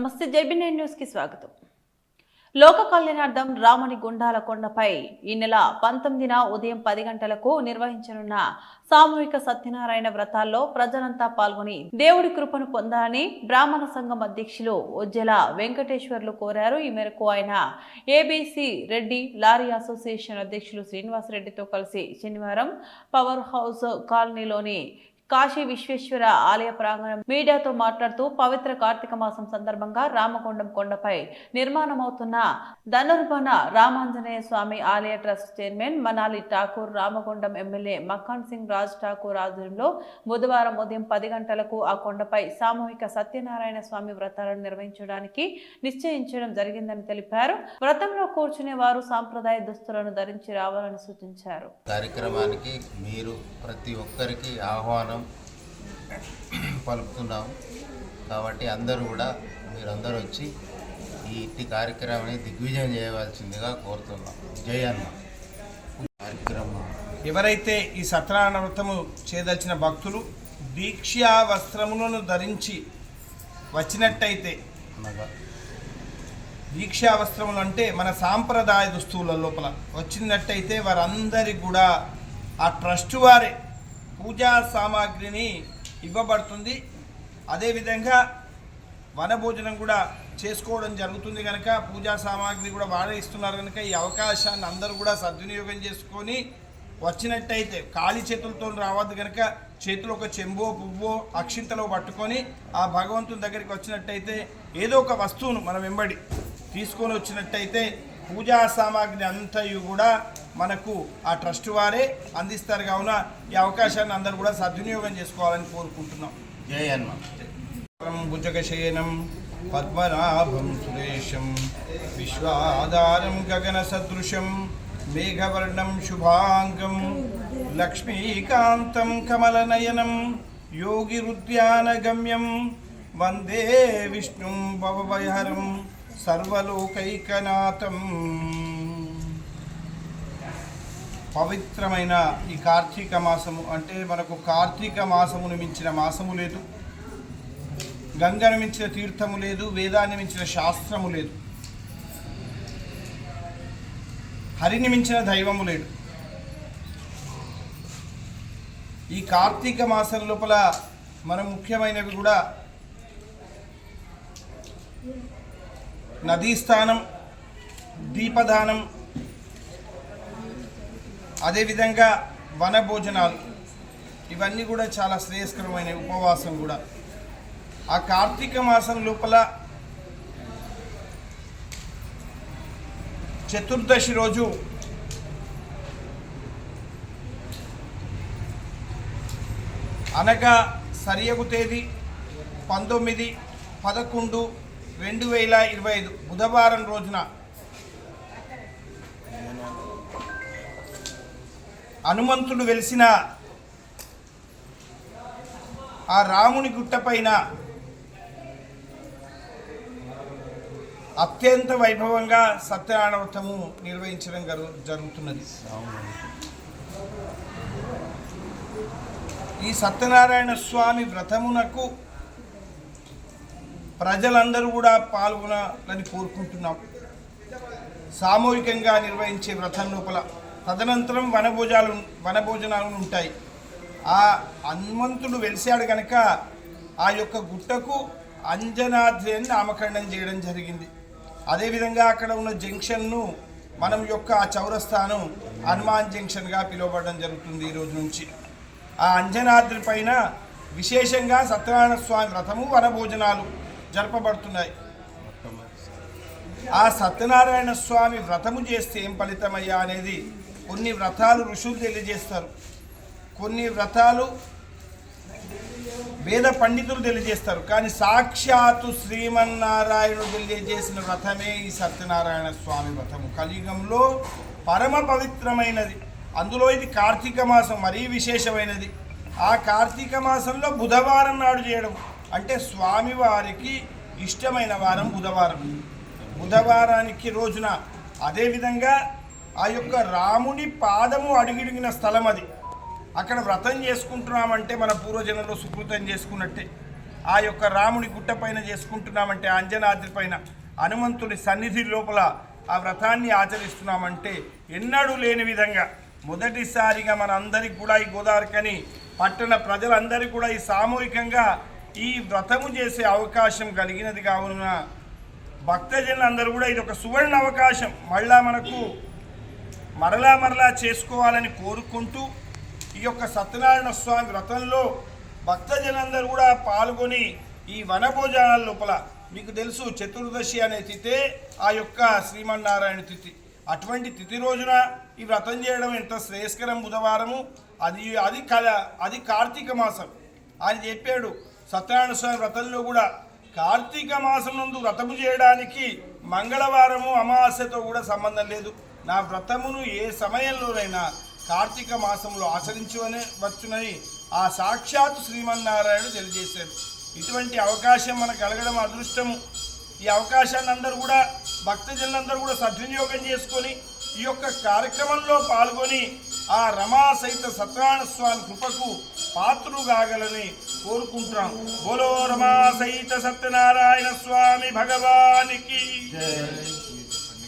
నమస్తే జైబీ న్యూస్కి న్యూస్కి స్వాగతం. లోక కళ్యాణార్థం రాముని గుండాల కొండపై ఈ నెల పంతొమ్మిదిన ఉదయం పది గంటలకు నిర్వహించనున్న సామూహిక సత్యనారాయణ వ్రతాల్లో ప్రజలంతా పాల్గొని దేవుడి కృపను పొందాలని బ్రాహ్మణ సంఘం అధ్యక్షులు ఉజ్జల వెంకటేశ్వర్లు కోరారు. ఈ మేరకు ఆయన ఏబీసీ రెడ్డి లారీ అసోసియేషన్ అధ్యక్షులు శ్రీనివాసరెడ్డితో కలిసి శనివారం పవర్ హౌస్ కాలనీలోని కాశీ విశ్వేశ్వర ఆలయ ప్రాంగణం మీడియాతో మాట్లాడుతూ పవిత్ర కార్తీక మాసం సందర్భంగా రామకొండం కొండపై నిర్మాణమవుతున్న ధనుర్భన రామాంజనేయ స్వామి ఆలయ trust chairman Manali Thakur Ramakondam MLA Makhan Singh Raj Thakur ఆధ్వర్యంలో బుధవారం ఉదయం పది గంటలకు ఆ కొండపై సామూహిక సత్యనారాయణ స్వామి వ్రతాలను నిర్వహించడానికి నిశ్చయించడం జరిగిందని తెలిపారు. వ్రతంలో కూర్చునే వారు సాంప్రదాయ దుస్తులను ధరించి రావాలని సూచించారు. కార్యక్రమానికి మీరు ప్రతి ఒక్కరికి ఆహ్వానం పలుకుతున్నాం. కాబట్టి అందరూ కూడా మీరందరూ వచ్చి ఈ ఇట్టి కార్యక్రమాన్ని దిగ్విజయం చేయవలసిందిగా కోరుతున్నాం. జై అన్న. కార్యక్రమం. ఎవరైతే ఈ సత్యనారాయణ వ్రతము చేయదలిచిన భక్తులు దీక్షా వస్త్రములను ధరించి వచ్చినట్టయితే అనగా దీక్షా వస్త్రములు అంటే మన సాంప్రదాయ దుస్తువుల లోపల వచ్చినట్టయితే వారందరికి కూడా ఆ ట్రస్ట్ వారే. పూజా సామాగ్రిని ఇవ్వబడుతుంది. అదేవిధంగా వనభోజనం కూడా చేసుకోవడం జరుగుతుంది కనుక పూజా సామాగ్రి కూడా వాడే ఇస్తున్నారు కనుక ఈ అవకాశాన్ని అందరూ కూడా సద్వినియోగం చేసుకొని వచ్చినట్టయితే ఖాళీ చేతులతో రావద్దు కనుక చేతిలో ఒక చెంబో పువ్వో అక్షింతలో పట్టుకొని ఆ భగవంతుని దగ్గరికి వచ్చినట్టయితే ఏదో ఒక వస్తువును మనం వెంబడి తీసుకొని వచ్చినట్టయితే పూజా సామాగ్రి అంతయు కూడా మనకు ఆ ట్రస్ట్ వారే అందిస్తారు కావున ఈ అవకాశాన్ని అందరూ కూడా సద్వినియోగం చేసుకోవాలని కోరుకుంటున్నాం. జై అన్న భుజగశయనం పద్మనాభం సురేశం విశ్వాధారం గగన సదృశం మేఘవర్ణం శుభాంగం లక్ష్మీకాంతం కమలనయనం యోగిరుద్యానగమ్యం వందే విష్ణుం భవభయహరం సర్వలోకైకనాథం. పవిత్రమైన ఈ కార్తీక మాసము అంటే మనకు కార్తీక మాసమును మించిన మాసము లేదు. గంగను మించిన తీర్థము లేదు వేదాన్ని మించిన శాస్త్రము లేదు. హరిని మించిన దైవము లేడు ఈ కార్తీక మాసం లోపల మనం ముఖ్యమైనవి కూడా నదీ స్థానం దీపదానం అదేవిధంగా వన భోజనాలు ఇవన్నీ కూడా చాలా శ్రేయస్కరమైన ఉపవాసం కూడా. ఆ కార్తీక మాసం లోపల చతుర్దశి రోజు అనగా సరియగు తేదీ పంతొమ్మిది పదకొండు రెండు వేల ఇరవై ఐదు బుధవారం రోజున హనుమంతుడు వెలిసిన ఆ రాముని గుట్టపైన అత్యంత వైభవంగా సత్యనారాయణ వ్రతము నిర్వహించడం జరు- జరుగుతున్నది. ఈ సత్యనారాయణ స్వామి వ్రతమునకు ప్రజలందరూ కూడా పాల్గొనాలని కోరుకుంటున్నాం. సామూహికంగా నిర్వహించే వ్రతం లోపల తదనంతరం వనభోజాలు వనభోజనాలు ఉంటాయి. ఆ హనుమంతుడు వెలిశాడు కనుక ఆ యొక్క గుట్టకు అంజనాద్రి అని నామకరణం చేయడం జరిగింది. అదేవిధంగా అక్కడ ఉన్న జంక్షన్ను మనం యొక్క ఆ చౌరస్థానం హనుమాన్ జంక్షన్గా పిలువబడడం జరుగుతుంది ఈరోజు నుంచి. ఆ అంజనాద్రి పైన విశేషంగా సత్యనారాయణ స్వామి వ్రతము వనభోజనాలు జరపబడుతున్నాయి. ఆ సత్యనారాయణ స్వామి వ్రతము చేస్తే ఏం ఫలితమయ్యా అనేది కొన్ని వ్రతాలు ఋషులు తెలియజేస్తారు. కొన్ని వ్రతాలు వేద పండితులు తెలియజేస్తారు. కానీ సాక్షాత్తు శ్రీమన్నారాయణుడు తెలియజేసిన వ్రతమే ఈ సత్యనారాయణ స్వామి వ్రతము. కలియుగంలో పరమ పవిత్రమైనది. అందులో ఇది కార్తీక మాసం మరీ విశేషమైనది. ఆ కార్తీక మాసంలో బుధవారం నాడు చేయడం. అంటే స్వామివారికి ఇష్టమైన వారం బుధవారం. బుధవారానికి రోజున అదేవిధంగా ఆ యొక్క రాముని పాదము అడిగిడిగిన స్థలం అది. అక్కడ వ్రతం చేసుకుంటున్నామంటే మన పూర్వజనంలో సుకృతం చేసుకున్నట్టే. ఆ యొక్క రాముని గుట్ట పైన చేసుకుంటున్నామంటే అంజనాద్రి పైన హనుమంతుని సన్నిధి లోపల ఆ వ్రతాన్ని ఆచరిస్తున్నామంటే ఎన్నడూ లేని విధంగా మొదటిసారిగా మన అందరికి కూడా ఈ గోదావరికని పట్టణ ప్రజలందరికీ కూడా ఈ సామూహికంగా ఈ వ్రతము చేసే అవకాశం కలిగినది కావున భక్తజనులందరూ కూడా ఇది ఒక సువర్ణ అవకాశం. మళ్ళా మనకు మరలా మరలా చేసుకోవాలని కోరుకుంటూ ఈ యొక్క సత్యనారాయణ స్వామి వ్రతంలో భక్తజనందరూ కూడా పాల్గొని ఈ వనభోజనాల లోపల మీకు తెలుసు చతుర్దశి అనే తిథే ఆ యొక్క శ్రీమన్నారాయణ తిథి. అటువంటి తిథి రోజున ఈ వ్రతం చేయడం ఎంత శ్రేయస్కరం బుధవారము? అది అది కల అది కార్తీక మాసం. ఆయన చెప్పాడు సత్యనారాయణ స్వామి వ్రతంలో కూడా కార్తీక మాసం నందు వ్రతము చేయడానికి మంగళవారము అమావాస్యతో కూడా సంబంధం లేదు. నా వ్రతమును ఏ సమయంలోనైనా కార్తీక మాసంలో ఆచరించువనే వచ్చునని ఆ సాక్షాత్ శ్రీమన్నారాయణుడు తెలియజేశారు. ఇటువంటి అవకాశం మనకు కలగడం అదృష్టము. ఈ అవకాశాన్ని అందరూ కూడా భక్తజనులందరూ కూడా సద్వినియోగం చేసుకొని ఈ యొక్క కార్యక్రమంలో పాల్గొని ఆ రమా సహిత సత్యనారాయణ స్వామి కృపకు పాత్రులు కాగలని కోరుకుంటున్నాం. బోలో రమా సహిత సత్యనారాయణ స్వామి భగవానికి. జై